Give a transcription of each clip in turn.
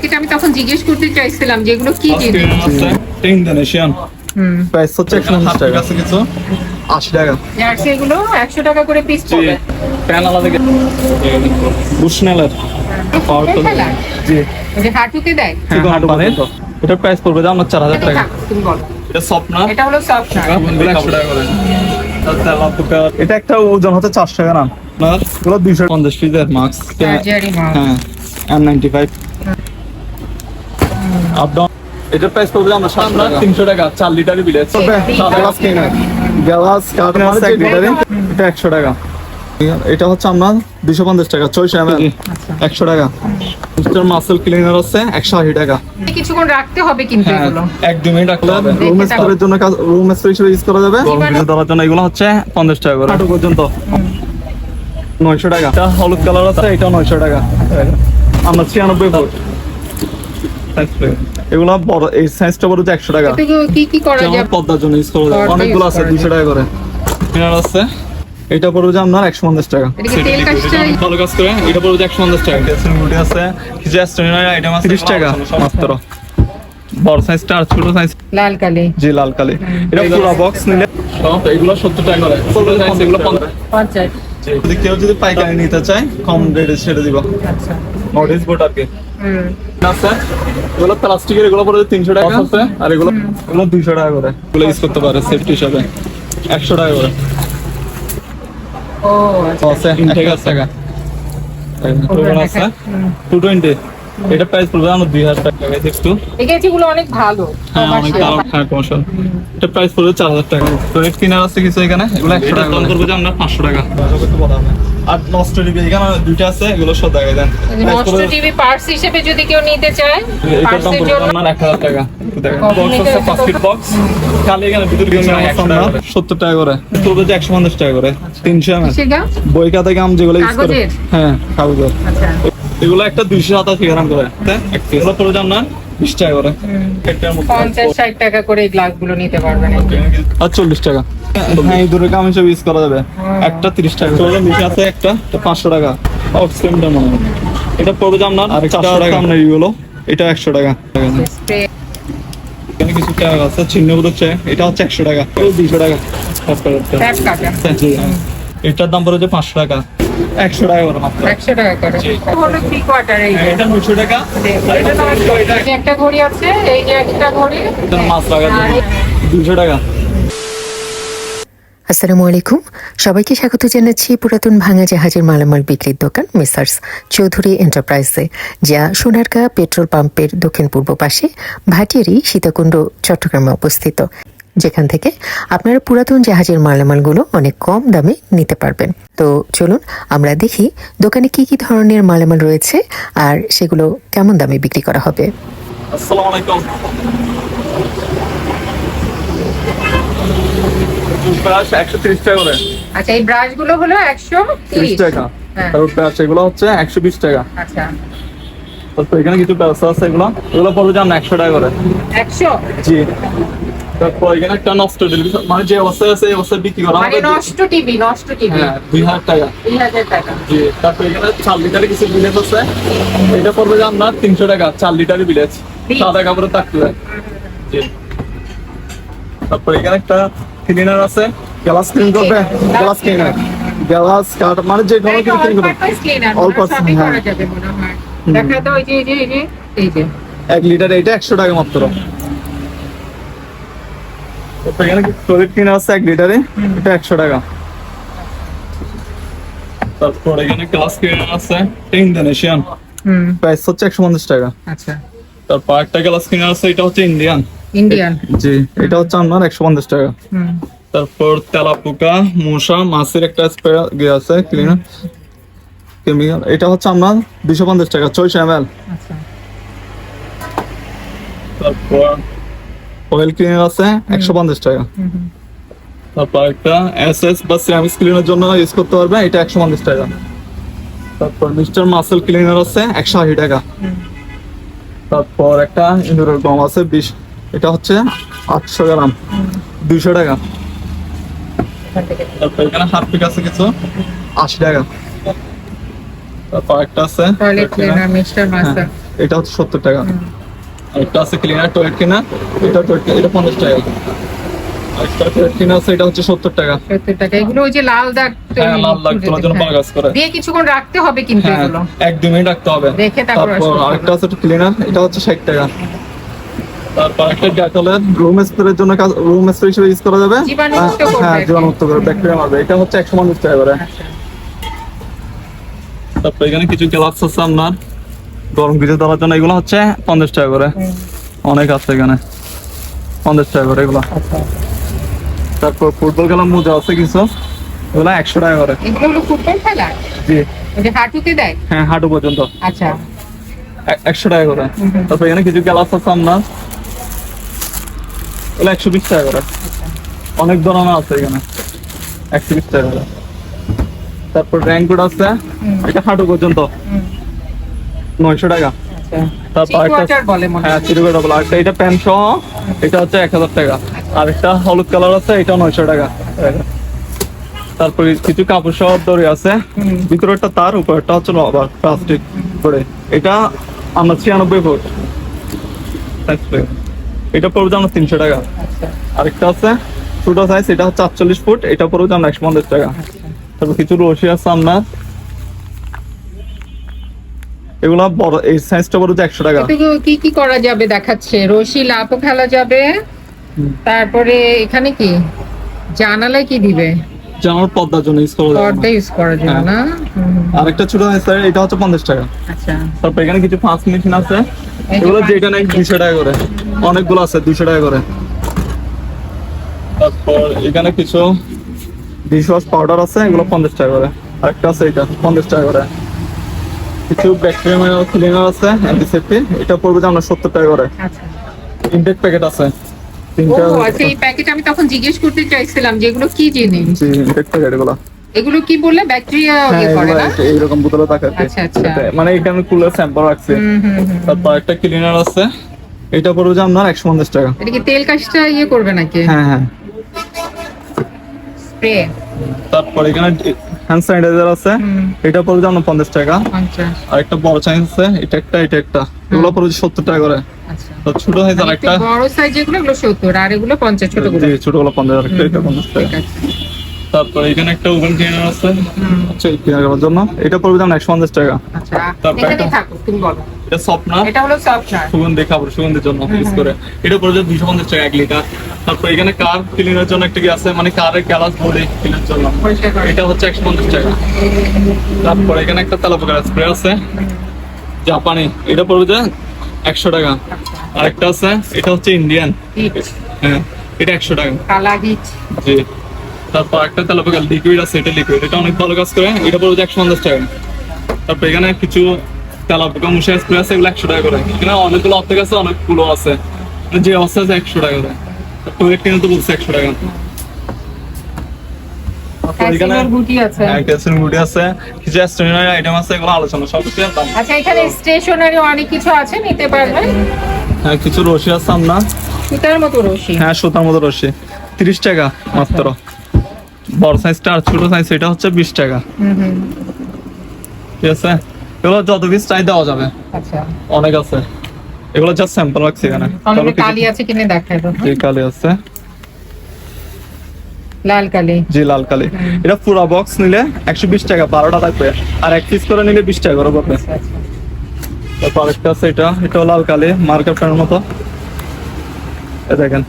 Packet আমি তখন জিজ্ঞেস করতে চাইছিলাম যেগুলো কি জিনিস? ইন্দোনেশিয়ান হুম। প্রাইস হচ্ছে একশো পঞ্চাশ টাকা আছে কিছু? আশি টাকা। জার্সি এগুলো একশো টাকা করে পিস পড়বে। প্যান আলাদা বুশনেলার জি। যে হাঁটুতে দেয়? হ্যাঁ হাঁটু পানের। এটার প্রাইস পড়বে চার হাজার টাকা। তুমি বলো। এটা স্বপ্ন এটা হলো সফট একশো টাকা করে এটা একটা ওজন হচ্ছে চারশো টাকা না? আপনার? এগুলো দুইশো পঞ্চাশ পিসের মাস্ক হ্যাঁ M ninety five up down এটার প্রাইস পড়বে আমরা সাত টাকা তিনশো টাকা চার লিটারের বিলে গ্লাস কিনার গ্লাস কার্টন আছে এক লিটারে এটা একশো টাকা। এটা হচ্ছে আপনার দুশো পঞ্চাশ টাকা ছয়শো এম এল একশো টাকা। মিস্টার মাসেল ক্লিনার হচ্ছে একশো আশি টাকা। কিছুক্ষণ রাখতে হবে কিন্তু হ্যাঁ এগুলো। এক দু মিনিট রাখলে দেখে রুম স্প্রের জন্য রুম স্প্রে হিসেবে ইউজ করা যাবে। দেওয়ার জন্য এগুলো হচ্ছে পঞ্চাশ টাকা করে। হাঁটু পর্যন্ত। নয়শো টাকা। এটা হলুদ কালার আছে এটা নয়শো টাকা। আমরা ছিয়ানব্বই ফুট এগুলো বড় এই সাইজটা বড় হচ্ছে একশো টাকা। কি কি করা যেমন যাবে পদ্মার জন্য ইউজ করা অনেকগুলো আছে দুশো টাকা করে। কেনার আছে। এটা পড়বে যে আপনার একশো পঞ্চাশ টাকা? ভালো কাজ করে এটা পড়বে একশো পঞ্চাশ টাকা। মুড়ি আছে কিছু আইটেম আছে তিরিশ টাকা মাত্র। বড় সাইজটা আর ছোট সাইজ লাল কালি। জি লাল কালি। এটা পুরো বক্স নিলে সব এগুলো সত্তর টাকা করে। ছোট সাইজ এগুলো পঞ্চাশ। কেউ যদি পাইকারি নিতে চায় কম রেটে ছেড়ে দিব। আচ্ছা। নোটিস বোর্ড আর কি। আছে এগুলো প্লাস্টিকের এগুলো পড়ে তিনশো টাকা। আছে? আর এগুলো এগুলো দুইশো টাকা করে। এগুলো ইউজ করতে পারে সেফটি হিসাবে। একশো টাকা করে। ও আচ্ছা। আছে? এক টাকা। আছে? টু টোয়েন্টি এটা প্রাইস পড়বে আমার দুই হাজার টাকা গাইছে একটু। এই অনেক ভালো হ্যাঁ অনেক। দাম হ্যাঁ কমার্শিয়াল এটা প্রাইস পড়বে চার হাজার টাকা। তো রেট কিনার আছে কিছু এখানে? এগুলো একশো টাকা দাম করবে যে আমরা পাঁচশো টাকা। আর নষ্ট টিভি এখানে দুইটা আছে এগুলো সব দেখাই দেন। নষ্ট টিভি পার্টস হিসেবে যদি কেউ নিতে চায় পার্টসের জন্য আপনার এক হাজার টাকা। সত্তর টাকা করে। একশো পঞ্চাশ টাকা করে তিনশো বই খাতা গাম যেগুলো? হ্যাঁ কাগজের। আচ্ছা। এগুলো একটা দুইশো সাতাশি গ্রাম করে। এগুলো পড়ে যান না? বিশ টাকা করে। পঞ্চাশ ষাট টাকা করে এই গ্লাসগুলো নিতে পারবেন। আর চল্লিশ টাকা। হ্যাঁ এই দুটো ইউজ করা যাবে। একটা তিরিশ টাকা। মিশে আছে একটা। পাঁচশো টাকা। মনে হয়। এটা পড়বে যে আপনার আর চারশো টাকা। আপনার ইগুলো এটা একশো টাকা। এখানে কিছু টাকা আছে চিহ্ন হচ্ছে এটা হচ্ছে একশো টাকা। দুইশো টাকা। হ্যাঁ। এটার দাম পড়ে যে পাঁচশো টাকা। একশো টাকা করে মাত্র। একশো টাকা করে। হলো থ্রি কোয়ার্টার এই এটা দুশো টাকা। একটা ঘড়ি আছে এই যে একটা ঘড়ি। এটা মাছ জন্য দুশো টাকা। আসসালামু আলাইকুম। সবাইকে স্বাগত জানাচ্ছি পুরাতন ভাঙা জাহাজের মালামাল বিক্রির দোকান মিসার্স চৌধুরী এন্টারপ্রাইজে যা সোনারগাঁ পেট্রোল পাম্পের দক্ষিণ পূর্ব পাশে ভাটিয়ারি সীতাকুণ্ড চট্টগ্রামে অবস্থিত। যেখান থেকে আপনারা পুরাতন জাহাজের মালামালগুলো অনেক কম দামে নিতে পারবেন। তো চলুন আমরা দেখি দোকানে কি কি ধরনের মালামাল রয়েছে আর সেগুলো কেমন দামে বিক্রি করা হবে। আসসালামু আলাইকুম টুথব্রাশ একশো টাকা করে। আচ্ছা এই ব্রাশগুলো হলো একশো তিরিশ। টাকা। হ্যাঁ। তারপর এগুলো হচ্ছে টাকা। আচ্ছা। তারপর এখানে কিছু আছে এগুলো। পড়বে টাকা করে। একশো? জি। তারপর এখানে একটা নষ্ট ডেলিভারি মানে যে অবস্থায় আছে এই অবস্থায় বিক্রি করা মানে হবে নষ্ট টিভি নষ্ট টিভি হ্যাঁ দুই হাজার টাকা। দুই হাজার টাকা। জি তারপর এখানে চার লিটারে কিছু বিলেজ আছে এটা পড়বে যে আপনার তিনশো টাকা চার লিটারের বিলেজ সাদা কাপড়ে থাকতে হয়। জি। তারপর এখানে একটা ক্লিনার আছে। গ্লাস ক্লিন করবে গ্লাস ক্লিনার গ্লাস কাট মানে যে কোনো কিছু ক্লিন করবে। All মনে হয়। মনে। দেখা তো ওই যে এই যে এই যে এক লিটার এটা একশো টাকা মাত্র। এখানে টয়লেট ক্লিনার আছে এক লিটারে এটা একশো টাকা। তারপর এখানে আছে ইন্দোনেশিয়ান প্রাইস হচ্ছে একশো পঞ্চাশ টাকা। আচ্ছা। তারপর একটা গ্লাস ক্লিনার আছে এটা হচ্ছে ইন্ডিয়ান ইন্ডিয়ান জি এটা হচ্ছে আপনার একশো পঞ্চাশ টাকা। তারপর তেলাপোকা মশা মাছের একটা স্প্রে আছে ক্লিনার কেমিক্যাল এটা হচ্ছে আপনার দুশো পঞ্চাশ টাকা ছয়শো এম এল। আচ্ছা। তারপর অয়েল ক্লিনার আছে একশো পঞ্চাশ টাকা। তারপর একটা এস এস বা সিরামিক্স ক্লিনার জন্য ইউজ করতে পারবে এটা একশো পঞ্চাশ টাকা। তারপর মিস্টার মাসেল ক্লিনার আছে একশো আশি টাকা। তারপর একটা ইন্দুরের গম আছে বিশ এটা হচ্ছে আটশো গ্রাম দুইশো টাকা। তারপর এখানে হারপিক আছে কিছু আশি টাকা। তারপর একটা আছে হ্যাঁ, এটা হচ্ছে সত্তর টাকা। একটা আছে ক্লিনার টয়লেট ক্লিনার এটা টয়লেট এটা পঞ্চাশ টাকা। একটা টয়লেট ক্লিনার আছে এটা হচ্ছে সত্তর টাকা। সত্তর টাকা এগুলো ওই যে লাল দাগ হ্যাঁ লাল লাল তোলার জন্য দেয়, করে। দিয়ে কিছুক্ষণ রাখতে হবে কিন্তু এগুলো। এক দু মিনিট রাখতে হবে। রেখে তারপর তারপর wash করতে আরেকটা আছে ক্লিনার এটা হচ্ছে ষাট টাকা। তারপর একটা ডেটলের রুম স্প্রের জন্য রুম স্প্রে হিসেবে ইউজ করা যাবে। হ্যাঁ জীবাণুমুক্ত করে ব্যাকটেরিয়া মারবে। এটা হচ্ছে একশো পঞ্চাশ টাকা করে। আচ্ছা। তারপর এখানে কিছু গ্লাস আছে আপনার। গরম কিছু দেওয়ার জন্য এগুলো হচ্ছে পঞ্চাশ টাকা করে। অনেক আছে এখানে। পঞ্চাশ টাকা করে এগুলো। আচ্ছা। তারপর ফুটবল খেলার মোজা আছে কিছু? এগুলো একশো টাকা করে। ফুটবল খেলা? জি। হাঁটুতে দেয়? হ্যাঁ হাঁটু পর্যন্ত। আচ্ছা। একশো টাকা করে। তারপর এখানে কিছু গ্লাস আছে আপনার এগুলো একশো বিশ টাকা করে। অনেক ধরনের আছে এখানে। একশো বিশ টাকা করে। তারপর র্যাঙ্কুড আছে। এটা হাঁটু পর্যন্ত। নয়শো টাকা। আচ্ছা। হ্যাঁ। এটা প্যান্ট সহ এটা হচ্ছে এক হাজার টাকা। আর একটা হলুদ কালার আছে এটা নয়শো টাকা। তারপর কিছু কাপড় সহ দড়ি আছে। হুম, তার উপরেরটা হচ্ছে রবার প্লাস্টিক করে। এটা আমরা ছিয়ানব্বই ফুট। এটা পড়বে আমরা তিনশো টাকা। আচ্ছা, আরেকটা আছে ছোট সাইজ এটা হচ্ছে আটচল্লিশ ফুট। এটা পড়বে আমরা একশো পঞ্চাশ টাকা। আচ্ছা। তারপর কিছু রশি আছে আপনার এগুলা বড় এই সাইজটা পড়বে একশো টাকা। কি কি করা যাবে দেখাচ্ছে? রশি লাপও খেলা যাবে। তারপরে এখানে কি? জানালায় কি দিবে? জানার পর্দার জন্য ইউজ করা যাবে। পর্দা ইউজ করার জন্য হ্যাঁ। না? আরেকটা ছোট সাইজ এটা হচ্ছে পঞ্চাশ টাকা। আচ্ছা। তারপর এখানে কিছু পাঁচ মেশিন আছে। এগুলো যেটা নেই দুশো টাকা করে। অনেকগুলো আছে দুশো টাকা করে। তারপর এখানে কিছু ডিশ ওয়াশ পাউডার আছে এগুলো পঞ্চাশ টাকা করে। আরেকটা আছে এটা পঞ্চাশ টাকা করে। কিছু ব্যাকটেরিয়া ক্লিনার আছে অ্যান্টিসেপ্টিক এটা পড়বে যে আমরা সত্তর টাকা করে। আচ্ছা। ইনটেক প্যাকেট আছে। তিনটা আচ্ছা এই প্যাকেট আমি তখন জিজ্ঞেস করতে চাইছিলাম যে এগুলো কি জিনিস? জি ইনটেক প্যাকেট এগুলো। এগুলো কি বললে? ব্যাকটেরিয়া ইয়ে করে না? এই- এইরকম বোতলে থাকে। আচ্ছা, আচ্ছা। মানে এখানে কুলার স্যাম্পল রাখছে। হুম হুম হুম তারপর একটা ক্লিনার আছে। এটা পড়বে যে আপনার একশো পঞ্চাশ টাকা। এটা কি তেল কাজটা ইয়ে করবে নাকি? হ্যাঁ হ্যাঁ। স্প্রে তারপর এখানে হ্যান্ড স্যানিটাইজার আছে। এটা পড়বে আপনার পঞ্চাশ টাকা। আর একটা বড় সাইজ আছে এটা একটা এটা একটা। এগুলো পড়বে সত্তর টাকা করে। আচ্ছা। তো ছোট সাইজ আর মানে একটা বড় সাইজ যেগুলো এগুলো সত্তর আর এগুলো পঞ্চাশ ছোটগুলো। জি ছোটগুলো পঞ্চাশ আর একটা এটা পঞ্চাশ টাকা। তারপর এখানে একটা ওভেন ক্লিনার আছে। আচ্ছা ক্লিনার করার জন্য। এটা পড়বে যেমন একশো পঞ্চাশ টাকা। আচ্ছা তারপর এখানেই একটা- থাকো তুমি বলো। এটা সফটনার এটা হলো সফটনার সুগন্ধি কাপড় সুগন্ধির জন্য ইউজ করে এটা পড়বে যে দুশো পঞ্চাশ টাকা এক লিটার তারপর এখানে কার ক্লিনার জন্য একটা কি আছে? মানে কারের গ্যালাস বডি ক্লিনার জন্য। এটা হচ্ছে একশো পঞ্চাশ টাকা। তারপর এখানে একটা তেলাপোকার স্প্রে আছে। জাপানি। এটা পড়বে যে একশো টাকা। আরেকটা আছে। এটা হচ্ছে ইন্ডিয়ান হ্যাঁ এটা একশো টাকা। জি। তারপর একটা তেলাপোকা লিকুইড আছে। এটা লিকুইড এটা অনেক ভালো কাজ করে। এটা পড়বে যে একশো পঞ্চাশ টাকা। তারপর এখানে কিছু তেলাপোকা মুশা স্প্রে আছে। এগুলো একশো টাকা করে। এখানে অনেকগুলো অর্ধেক আছে অনেকগুলো আছে। মানে যে অবস্থা আছে একশো টাকা করে। তো বলছে একশো টাকা। আছে। হ্যাঁ, কিছু আচ্ছা হ্যাঁ রশি আছে হ্যাঁ সুতার মতো রশি। তিরিশ টাকা মাত্র। বড় সাইজটা আর ছোট সাইজ এটা হচ্ছে বিশ টাকা। ঠিক আছে? এগুলো যত পিস চাই দেওয়া যাবে। আচ্ছা। অনেক আছে। এগুলো জাস্ট স্যাম্পল রাখছি এখানে। কালি আছে কিনে দেখাই দাও জি কালি আছে। লাল কালি। জি লাল কালি। এটা পুরো বক্স নিলে একশো বিশ টাকা বারোটা থাকবে। আর এক পিস করে নিলে বিশ টাকা করে পড়বে। আচ্ছা আচ্ছা। তারপর আরেকটা আছে এটা। এটাও লাল কালি মার্কেট পেনের মতো। এ দেখেন।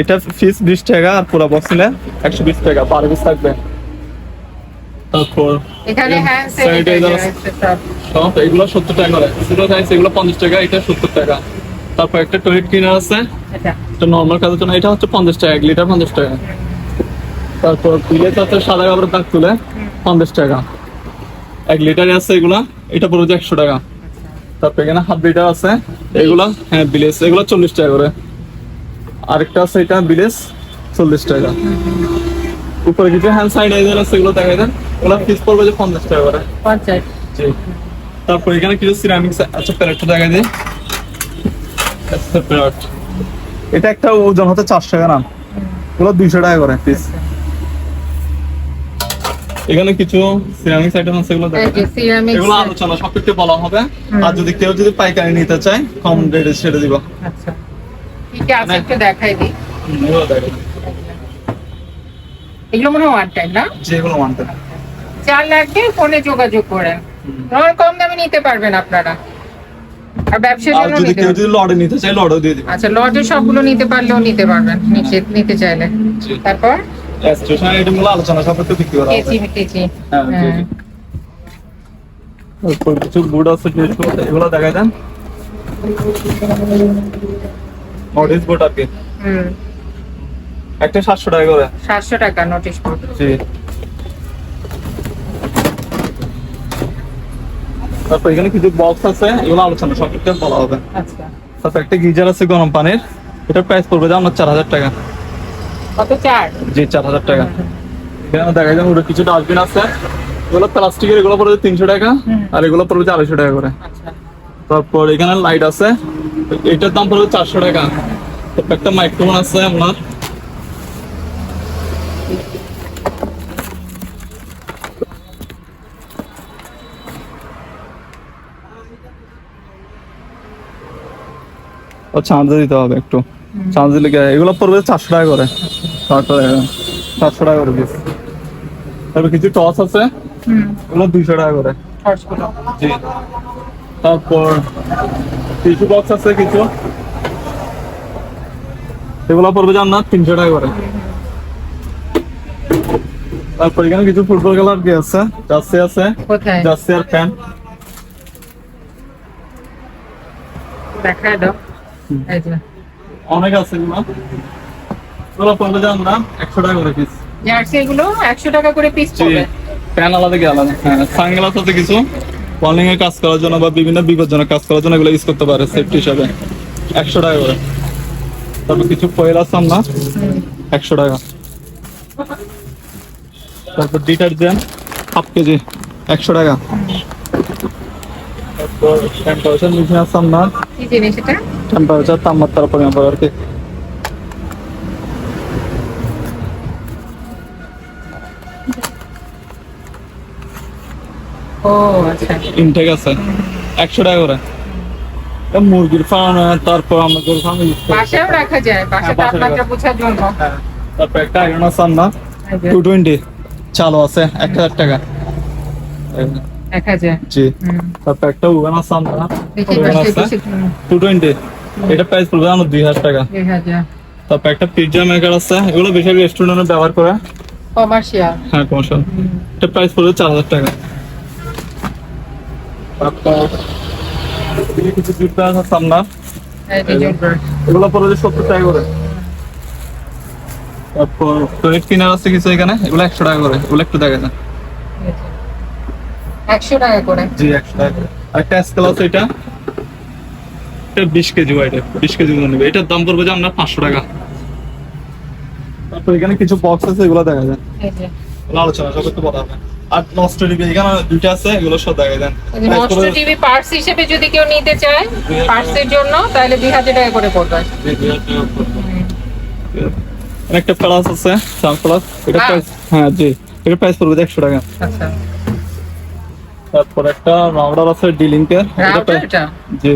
এটা ফিস বিশ টাকা আর পুরো বক্স নিলে একশো বিশ টাকা বারো পিস থাকবে। তারপর এখানে হ্যান্ড স্যানিটাইজার স্যানিটাইজার সব সব এগুলো সত্তর টাকা করে। ছোট সাইজ এগুলো পঞ্চাশ টাকা এটা সত্তর টাকা। তারপর একটা টয়লেট ক্লিনার আছে। এটা। নর্মাল কাজের জন্য এটা হচ্ছে পঞ্চাশ টাকা এক লিটার পঞ্চাশ টাকা। তারপর আছে সাদা কাপড়ের দাগ তুলে পঞ্চাশ টাকা। এক লিটার আছে এগুলা এটা একশো টাকা। তারপর এখানে হাফ লিটার আছে এগুলা হ্যাঁ বিলেস। এগুলো চল্লিশ টাকা করে। আরেকটা আছে এটা বিলেস চল্লিশ টাকা। উপরে কিছু হ্যান্ড স্যানিটাইজার আছে এগুলো দেখাই দেন। ওগুলো পিস পড়বে যে পঞ্চাশ টাকা করে। পঞ্চাশ। জি। তারপর এখানে কিছু সিরামিক্স আচ্ছা প্যালেটটা দেখা যায় প্যালেট। এটা একটা ওজন হচ্ছে চারশো গ্রাম এগুলো দুইশো টাকা করে পিস এখানে কিছু সিরামিক্স আইটেম আছে এগুলো এগুলো আলোচনা সব একটু বলা হবে। আর যদি কেউ যদি পাইকারি নিতে চায় কম রেটে ছেড়ে দিব। আচ্ছা। কি কি আছে একটু দেখাই দিই। এগুলো মনে হয় ওয়ান টাইম না? যেগুলো মানতে চার লাগবে ফোনে যোগাযোগ করেন নয় কম দামে নিতে পারবেন আপনারা। আর ব্যবসার জন্য যদি কেউ। যদি লড়ে নিতে দিয়ে আচ্ছা সবগুলো নিতে পারলেও নিতে পারবেন নিচে নিতে চাইলে। তারপর? স্টেশন আইটেমগুলো আলোচনা বিক্রি করা হবে। হ্যাঁ জি, হ্যাঁ। কিছু আছে এগুলো দেখাই দেন। নোটিস বোর্ড আর কি। হুম। একটা সাতশো টাকা করে। সাতশো টাকা নোটিশ বোর্ড জি। তারপর এখানে কিছু বক্স আছে এগুলো আলোচনা সব একটু বলা হবে। আচ্ছা। তারপর একটা গিজার আছে গরম পানির এটার প্রাইস পড়বে আপনার চার হাজার টাকা। কত চার? জি চার হাজার টাকা। এখানে দেখা যায় ওটা কিছু ডাস্টবিন আছে। এগুলো প্লাস্টিকের এগুলো পড়বে তিনশো টাকা আর এগুলো পড়বে আড়াইশো টাকা করে। আচ্ছা। তারপর এখানে লাইট আছে এটার দাম পড়বে চারশো টাকা। একটা মাইক্রোফোন আছে আপনার। ও চার্জে দিতে হবে একটু। চার্জ দিলে? এগুলো পড়বে চারশো টাকা করে। চারশো টাকা চারশো টাকা করে পিস তারপর কিছু টস আছে? এগুলো দুইশো টাকা করে। জি। তারপর টিস্যু বক্স আছে কিছু? এগুলো পড়বে যান না তিনশো টাকা করে। তারপর এখানে কিছু ফুটবল খেলার কি আছে? জার্সি আছে? জার্সি আর দাও এই যে অনেক আছে এগুলো এগুলো পড়বে না একশো টাকা করে পিস জার্সি এগুলো একশো টাকা করে পিস পড়বে। ফ্যান আলাদা কি আলাদা হ্যাঁ। সানগ্লাস আছে কিছু। এর কাজ করার জন্য বা বিভিন্ন বিপজ্জনক কাজ করার জন্য এগুলো ইউজ করতে পারে সেফটি হিসাবে। একশো টাকা করে। তারপর কিছু ফয়েল আছে আমরা একশো টাকা। তারপর ডিটারজেন্ট হাফ কেজি একশো টাকা। তারপর মেশিন আছে আপনার টেম্পারেচার তাপমাত্রা পরিমাপ আর কি ইনটেক আছে একশো টাকা করে মুরগির ফার্ম তারপর আমরা গরু ফার্ম ইউজ রাখা যায় বাসা তাপমাত্রা বোঝার জন্য তারপর একটা আয়রন আছে আপনার টু টোয়েন্টি চালু আছে এক হাজার টাকা দেখা যায় জি তারপর একটা ওভেন আছে বাসায় হুম, টু টোয়েন্টি এটা প্রাইস পড়বে আমার দুই হাজার টাকা। তারপর একটা পিৎজা মেকার আছে এগুলো বেশি রেস্টুরেন্টে ব্যবহার করে। কমার্শিয়াল হ্যাঁ কমার্শিয়াল এটা প্রাইস পড়বে চার হাজার টাকা। কিছু জুতা আছে এগুলো পড়বে সত্তর টাকা করে। তারপর টয়লেট কিনার আছে কিছু এখানে এগুলো একশো টাকা করে। এগুলো একটু দেখা যায়। একশো টাকা করে। জি একশো টাকা করে। স্কেল আছে এটা। এটা বিশ কেজি বিশ কেজি ওজন নেবে। এটার দাম পড়বে যে আপনার পাঁচশো টাকা। তারপর এখানে কিছু বক্স আছে এগুলো দেখা যায়। এই যে। আলোচনা সব একটু বলা হবে আর নষ্ট টিভি এখানে দুইটা আছে এগুলো সব দেখা দেন নষ্ট টিভি পার্টস হিসেবে যদি কেউ নিতে চায় পার্টসের জন্য তাহলে দুই হাজার টাকা করে পড়বে। একটা প্লাস আছে সান প্লাস এটা. প্রাইস হ্যাঁ জি। এটা প্রাইস পড়বে একশো টাকা। আচ্ছা। তারপর একটা রাউডার আছে ডিলিংকের রাউটার এটা জি।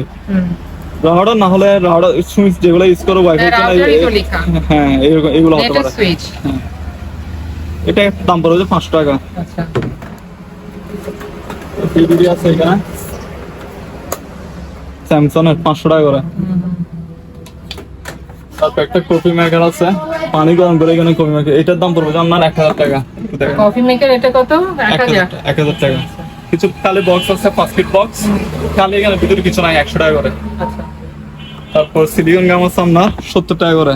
হুম রাউডার না হলে রাউডার সুইচ যেগুলো ইউজ করো ওয়াইফাই হ্যাঁ। হ্যাঁ এগুলো হতে পারে সুইচ এটা দাম পড়বে পাঁচশো টাকা। আচ্ছা। আছে এখানে। স্যামসাং এর পাঁচশো টাকা করে। তারপর একটা কফি মেকার আছে। পানি গরম করে এখানে কফি মেকার এটার দাম পড়বে আপনার এক হাজার টাকা। কফি মেকার এটা কত? এক হাজার টাকা। কিছু খালি বক্স আছে পাঁচ ফিট বক্স খালি এখানে ভিতরে কিছু নাই একশো টাকা করে। আচ্ছা। তারপর সিলিকন গাম আছে সত্তর টাকা করে।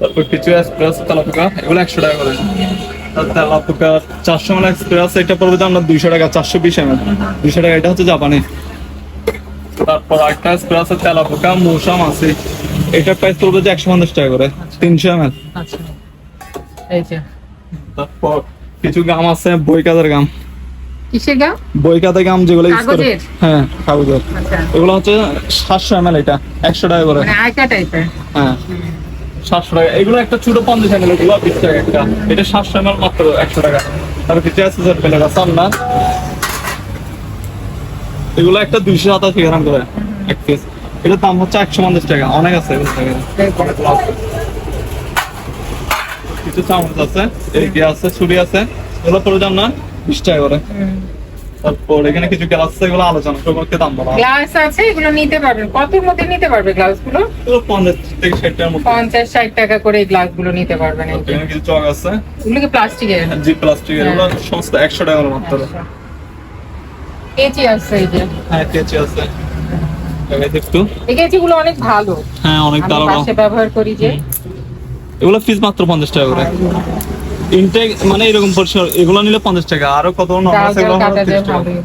তারপর কিছু এক্সপ্রেস তেলাপোকা এগুলো একশো টাকা করে। তেলাপোকা চারশো মানে এক্সপ্রেস এটা পড়বে আপনার দুইশো টাকা চারশো বিশ এম দুইশো টাকা এটা হচ্ছে জাপানি। তারপর একটা এক্সপ্রেস আছে তেলাপোকা মৌসা মাছি। এটার প্রাইস পড়বে যে একশো পঞ্চাশ টাকা করে তিনশো এম এল আচ্ছা। তারপর কিছু গাম আছে বই কাদের গাম। কিসের গা বই কাদের গাম যেগুলো ইউজ করে। হ্যাঁ কাগজের। আচ্ছা। এগুলো হচ্ছে সাতশো এম এল এটা একশো টাকা করে। মানে আয়কা টাইপের হ্যাঁ সাতশো টাকা। এগুলো একটা ছোট পঞ্চাশ এমএল এগুলো বিশ টাকা একটা। এটা সাতশো এমএল মাত্র একশো টাকা। তারপর কিছু আছে স্যার পেলে আপনার এগুলো একটা দুইশো সাতাশি গ্রাম করে এক পিস এটার দাম হচ্ছে একশো পঞ্চাশ টাকা। অনেক আছে কিছু চামচ আছে এদিকে আছে ছুরি আছে। এগুলো পড়ে যান না বিশ টাকা করে তারপর এখানে কিছু গ্লাস আছে এগুলো আলোচনা সম্পর্কে দাম বলা গ্লাস আছে এগুলো নিতে পারবেন কতর মধ্যে নিতে পারবে গ্লাসগুলো? পঞ্চাশ থেকে ষাট টাকার মধ্যে পঞ্চাশ ষাট টাকা করে গ্লাসগুলো নিতে পারবেন এখানে কিছু চক আছে। এগুলো কি প্লাস্টিকের জি প্লাস্টিক এগুলো সমস্ত একশো টাকা করে মাত্র কেচি আছে এই যে। হ্যাঁ কেচি আছে। একটু। এই কেচিগুলো অনেক ভালো। হ্যাঁ অনেক দারুণ। ব্যবহার করি যে। এগুলো ফিস মাত্র পঞ্চাশ টাকা করে। ইনটেক মানে এরকম পরিষ্কার এগুলো নিলে পঞ্চাশ টাকা আরও কত নর্মাল ডাল আছে ডাল এগুলো কাটা যায় 30 টাকা। ভালো।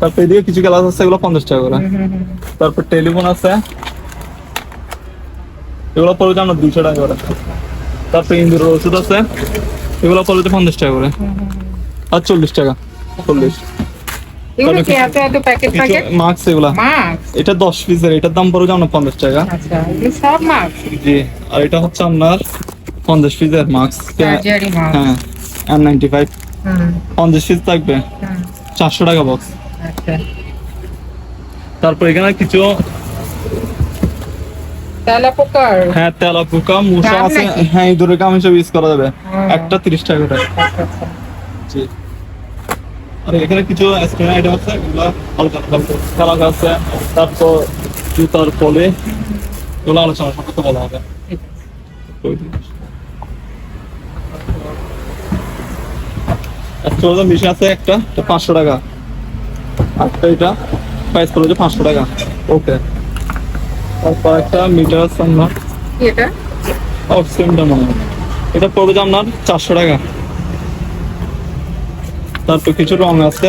তারপর এদিকে কিছু গ্লাস আছে এগুলো পঞ্চাশ টাকা করে। তারপর টেলিফোন আছে। এগুলো পড়বে আমরা দুশো টাকা করে। তারপর ইন্দুর ওষুধ আছে এগুলো পড়বে পঞ্চাশ টাকা করে। আর চল্লিশ টাকা চল্লিশ। এটা দশ পিসের এটার দাম পড়বে আমরা পঞ্চাশ টাকা। আচ্ছা মাস্ক জি আর এটা হচ্ছে আপনার পঞ্চাশ পিসের মাস্ক হ্যাঁ এম নাইনটি ফাইভ হুম। পঞ্চাশ পিস থাকবে। চারশো টাকা বক্স আচ্ছা। তারপর এখানে কিছু হ্যাঁ তেলা মশা আছে। হ্যাঁ এই দূরে কাম হিসেবে ইউজ করা যাবে। একটা তিরিশ টাকা করে। আচ্ছা আচ্ছা। জি। আর এখানে কিছু আইটেম আছে এগুলো হালকা হালকা আছে। তারপর জুতার পলে এগুলো আলোচনা সম্পর্কে বলা হবে। ঠিক আছে। চৌদা মিশে আছে একটা এটা পাঁচশো টাকা। আটটা এটা প্রাইস পড়েছে পাঁচশো টাকা। ওকে তারপর একটা মিটার আছে আপনার। এটা? অক্সিজেনটা মনে হয়। এটা পড়বে আপনার চারশো টাকা। তারপর কিছু রং আছে।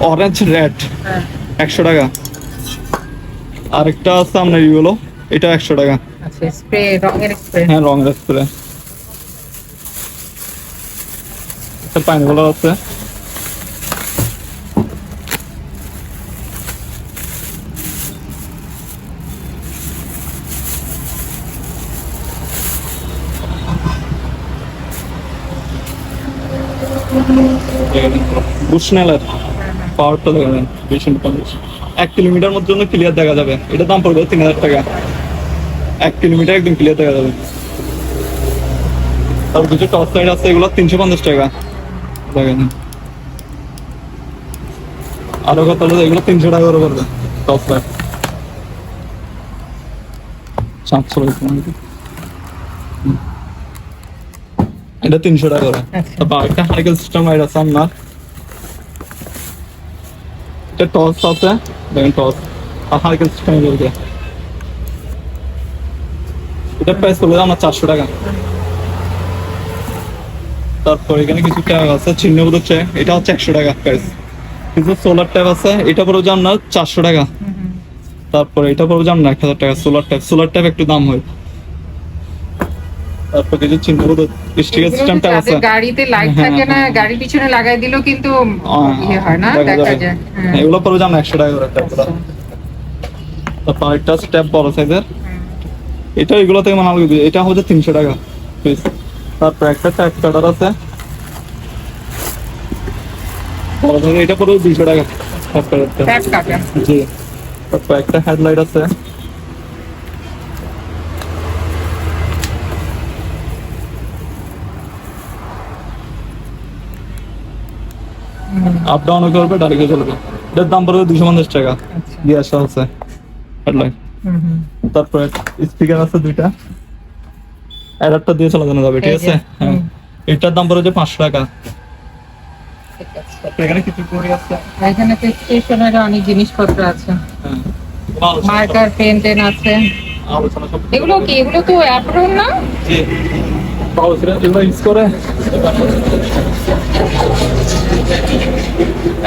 অরেঞ্জ রেড হ্যাঁ। একশো টাকা। আরেকটা আছে আপনার ইগুলো এটা একশো টাকা। আচ্ছা স্প্রে রঙের স্প্রে হ্যাঁ রঙের স্প্রে একটা পাইনগুলো আছে। বুশনেলের পাওয়ারটা দেখাবেন বেশি। এক কিলোমিটার মধ্যে জন্য ক্লিয়ার দেখা যাবে। এটা দাম পড়বে তিন হাজার টাকা। এক কিলোমিটার একদম ক্লিয়ার দেখা যাবে। তারপর কিছু টপ সাইড আছে, এগুলো তিনশো পঞ্চাশ টাকা। দেখেন আরও কত হলো এগুলো তিনশো টাকা করে পড়বে টপ সাইড সাতশো এটা তিনশো টাকা করে। আচ্ছা। তারপর একটা হাইকেল সিস্টেম আছে আপনার এটা টস আছে দেখেন টস আর হাইকেল সিস্টেম এটা প্রাইস পড়বে আমার চারশো টাকা। তারপর এখানে কিছু ট্যাব আছে চিহ্ন হচ্ছে এটা হচ্ছে একশো টাকা প্রাইস কিছু সোলার ট্যাব আছে এটা পরেও যে আপনার চারশো টাকা। তারপর এটা পরেও যে আপনার এক হাজার টাকা সোলার ট্যাব সোলার ট্যাব একটু দাম হয়। তারপর কিছু চিহ্ন স্টিকার সিস্টেম ট্যাব আছে। গাড়িতে লাইট হ্যাঁ, থাকে না হ্যাঁ। গাড়ির পিছনে লাগাই দিলেও কিন্তু ইয়ে হয় না দেখা দেখা যায় হ্যাঁ। হ্যাঁ, এগুলো পড়বে যে আপনার একশো টাকা করে ট্যাবগুলো। তারপর বড় সাইজের এটা এগুলো থেকে মানে এটা হচ্ছে তিনশো টাকা। Piece। তারপর একটা ট্যাপ কাটার আছে বড় ধরনের এটা পড়বে দুইশো টাকা ট্যাপ কাটারটা ট্যাপ কাটা জি তারপর একটা হেডলাইট আছে আপ ডাউন করবে ডাইরেক্ট চলবে এটার দাম পড়বে দুশো পঞ্চাশ টাকা আচ্ছা গ্যাস আছে হেডলাইট হুম, হুম। তারপরে স্পিকার আছে দুইটা অ্যাডাপ্টার দিয়ে চালানো যাবে ঠিক আছে? হ্যাঁ। এটার দাম পড়ে যে পাঁচশো টাকা। ঠিক আছে। এখানে কিছু করে আছে? এখানে তো স্টেশনারি অনেক জিনিসপত্র আছে। হ্যাঁ। মার্কার পেন টেন আছে। এগুলো কি? এগুলো তো অ্যাপ্রন না? জি। ইউজ করে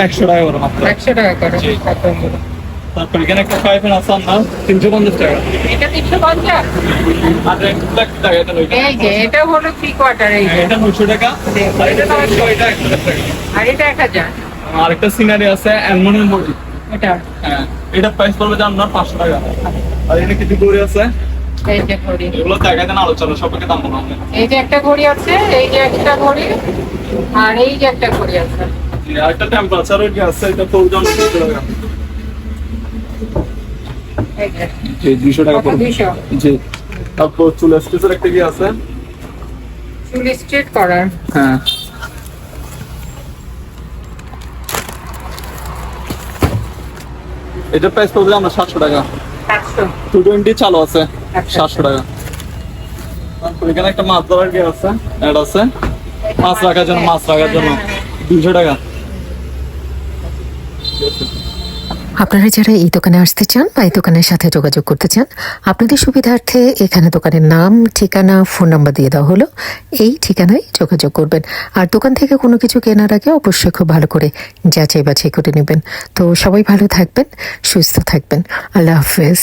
একশো টাকা করে মাত্র। একশো টাকা করে। তারপর এখানে একটা ফ্রাই প্যান আছে আপনার তিনশো পঞ্চাশ টাকা। এটা তিনশো পঞ্চাশ? আর একটা টাকা এটা এই যে এটা হলো থ্রি কোয়ার্টার এই যে। হ্যাঁ, এটা নয়শো টাকা। আর এটা নয়শো এটা টাকা। আর এটা এক হাজার। আর একটা সিনারি আছে অ্যালমোনিয়াম বডি এটা। হ্যাঁ এটা প্রাইস পড়বে যে আপনার পাঁচশো টাকা। আর এখানে কিছু দড়ি আছে। ঘড়ি। এগুলো দেন আলোচনা সবাইকে দাম বলা। এই যে একটা ঘড়ি আছে এই যে একটা ঘড়ি আর এই যে একটা ঘড়ি আছে। একটা টেম্পারেচার আছে এটা দুশো টাকা। এই দুশো টাকা দুইশো। জি তারপর চুল একটা কি আছে? চুল স্ট্রেট করার। হ্যাঁ। এটার প্রাইস পড়বে আমরা সাতশো টাকা। টু টোয়েন্টি চালু আছে আচ্ছা। সাতশো টাকা। তারপর এখানে একটা মাছ ধরার কি আছে অ্যাড আছে। মাছ রাখার জন্য মাছ রাখার জন্য। দুশো টাকা। আপনারা যারা এই দোকানে আসতে চান বা এই দোকানের সাথে যোগাযোগ করতে চান, আপনাদের সুবিধার্থে এখানে দোকানের নাম, ঠিকানা, ফোন নাম্বার দিয়ে দেওয়া হলো। এই ঠিকানায় যোগাযোগ করবেন। আর দোকান থেকে কোনো কিছু কেনার আগে অবশ্যই খুব ভালো করে যাচাই বাছাই করে নেবেন। তো সবাই ভালো থাকবেন, সুস্থ থাকবেন। আল্লাহ হাফেজ।